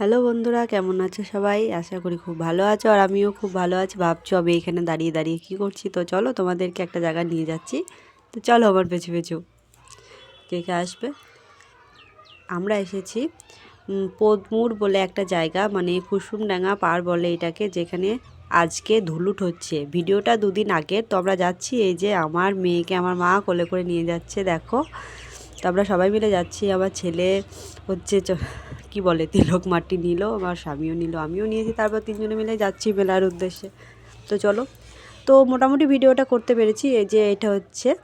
Hello বন্ধুরা, কেমন আছো সবাই? আশা করি খুব ভালো আছো আর আমিও খুব ভালো আছি। ভাবছ আমি এখানে দাঁড়িয়ে দাঁড়িয়ে কী করছি? তো চলো তোমাদেরকে একটা জায়গা নিয়ে যাচ্ছি। তো চলো আমার পেছু পেছু। কে কে আসবে? আমরা এসেছি পদমুর বলে একটা জায়গা মানে কুসুমডাঙ্গা পার বলে এটাকে, যেখানে আজকে ধুলুট হচ্ছে। ভিডিওটা দুদিন আগে, তো আমরা যাচ্ছি এই যে আমার মেয়েকে আমার মা কোলে করে নিয়ে যাচ্ছে, দেখো। তো আমরা সবাই মিলে যাচ্ছি, আমার ছেলে হচ্ছে কি বলে, তিলক মাটি নিল, আমার স্বামীও নিল, আমিও নিয়েছি, তারপর তিনজনে মিলে যাচ্ছি মেলার উদ্দেশ্যে। তো চলো, তো মোটামুটি ভিডিওটা করতে পেরেছি, এই যে এটা হচ্ছে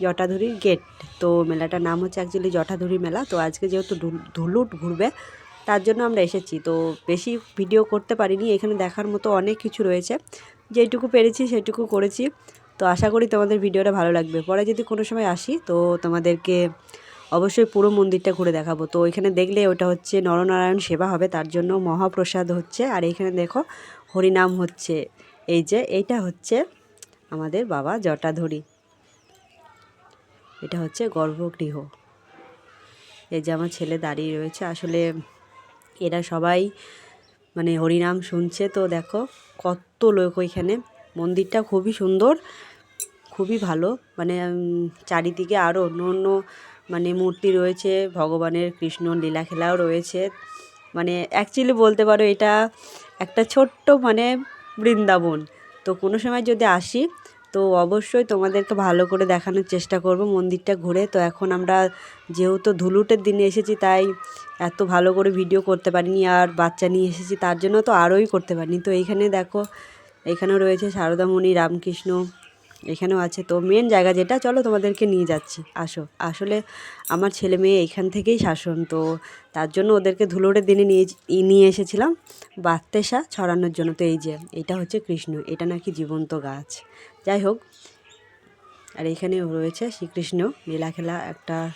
জটাধুরির গেট। তো মেলাটার নাম হচ্ছে অ্যাকচুয়ালি জটাধুরি মেলা, তো আজকে যেহেতু ধুল- ধুলুট ঘুরবে, তার জন্য আমরা এসেছি। তো বেশি ভিডিও করতে পারিনি, এখানে দেখার মতো অনেক কিছু রয়েছে যেটুকু পেরেছি সেটুকু করেছি। তো আশা করি তোমাদের ভিডিওটা ভালো লাগবে। পরে যদি কোনো সময় আসি, তো তোমাদেরকে অবশ্যই পুরো মন্দিরটা ঘুরে দেখাবো। তো ওইখানে দেখলে ওটা হচ্ছে নরনারায়ণ সেবা হবে, তার জন্য মহাপ্রসাদ হচ্ছে। আর এখানে দেখো, হরিনাম হচ্ছে। এই যে, এইটা হচ্ছে আমাদের বাবা জটাধরি। এটা হচ্ছে গর্ভগৃহ। এই যে আমার ছেলে দাঁড়িয়ে রয়েছে। আসলে এরা সবাই মানে হরিনাম শুনছে। তো দেখো, কত লোক ওইখানে। মন্দিরটা খুবই সুন্দর, খুবই ভালো। মানে চারিদিকে আরও অন্য অন্য মানে মূর্তি রয়েছে, ভগবানের কৃষ্ণ লীলা খেলাও রয়েছে। মানে অ্যাকচুয়ালি বলতে পারো এটা একটা ছোট্ট মানে বৃন্দাবন। তো কোনো সময় যদি আসি, তো অবশ্যই তোমাদেরকে ভালো করে দেখানোর চেষ্টা করব মন্দিরটা ঘুরে। তো এখন আমরা যেহেতু ধুলুটের দিনে এসেছি, তাই এত ভালো করে ভিডিও করতে পারিনি আর বাচ্চা নিয়ে এসেছি, তার জন্য তো আরোই করতে পারিনি। তো এইখানে দেখো, এখানেও রয়েছে সারদামণি, রামকৃষ্ণ এখানেও আছে। তো মেন জায়গা যেটা, চলো তোমাদেরকে নিয়ে যাচ্ছি। আসো। আসলে আমার ছেলে মেয়ে এখান থেকেই শাসন। তো তার জন্য ওদেরকে ধুলোরে দিনে নিয়ে নিয়ে এসেছিলাম। বাত্তেসা ছড়ানোর জন্য। তো এই যে, এটা হচ্ছে কৃষ্ণ। এটা নাকি জীবন্ত গাছ। যাই হোক, আর এখানে রয়েছে শ্রীকৃষ্ণ। লীলা খেলা একটা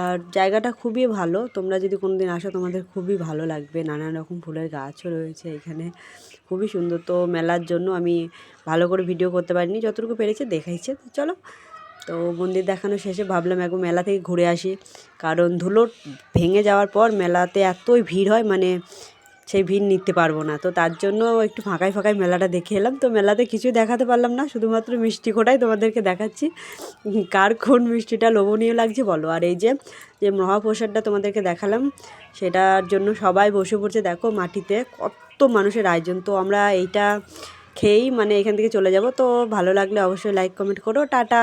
আর জায়গাটা খুবই ভালো। তোমরা যদি কোনো দিন আসো, তোমাদের খুবই ভালো লাগবে। নানান রকম ফুলের গাছও রয়েছে এখানে। খুবই সুন্দর। তো মেলার জন্য আমি ভালো করে ভিডিও করতে পারিনি। যতটুকু পেরেছে দেখাইছে। তো চলো। তো মন্দির দেখানো শেষে ভাবলাম একবার মেলা থেকে ঘুরে আসি। কারণ ধুলো ভেঙে যাওয়ার পর মেলাতে এতই ভিড় হয় মানে সেই ভিড় নিতে পারব না। তো তার জন্য একটু ফাঁকায় ফাঁকায় মেলাটা দেখে এলাম। তো মেলাতে কিছুই দেখাতে পারলাম না, শুধুমাত্র মিষ্টি খোটাই তোমাদেরকে দেখাচ্ছি। কার কোন মিষ্টিটা লোভনীয় লাগছে বলো। আর এই যে যে মহাপ্রসাদটা তোমাদেরকে দেখালাম, সেটার জন্য সবাই বসে পড়ছে। দেখো মাটিতে কত মানুষের আয়োজন। তো আমরা এইটা খেয়েই মানে এখান থেকে চলে যাব। তো ভালো লাগলে অবশ্যই লাইক কমেন্ট করো। টাটা!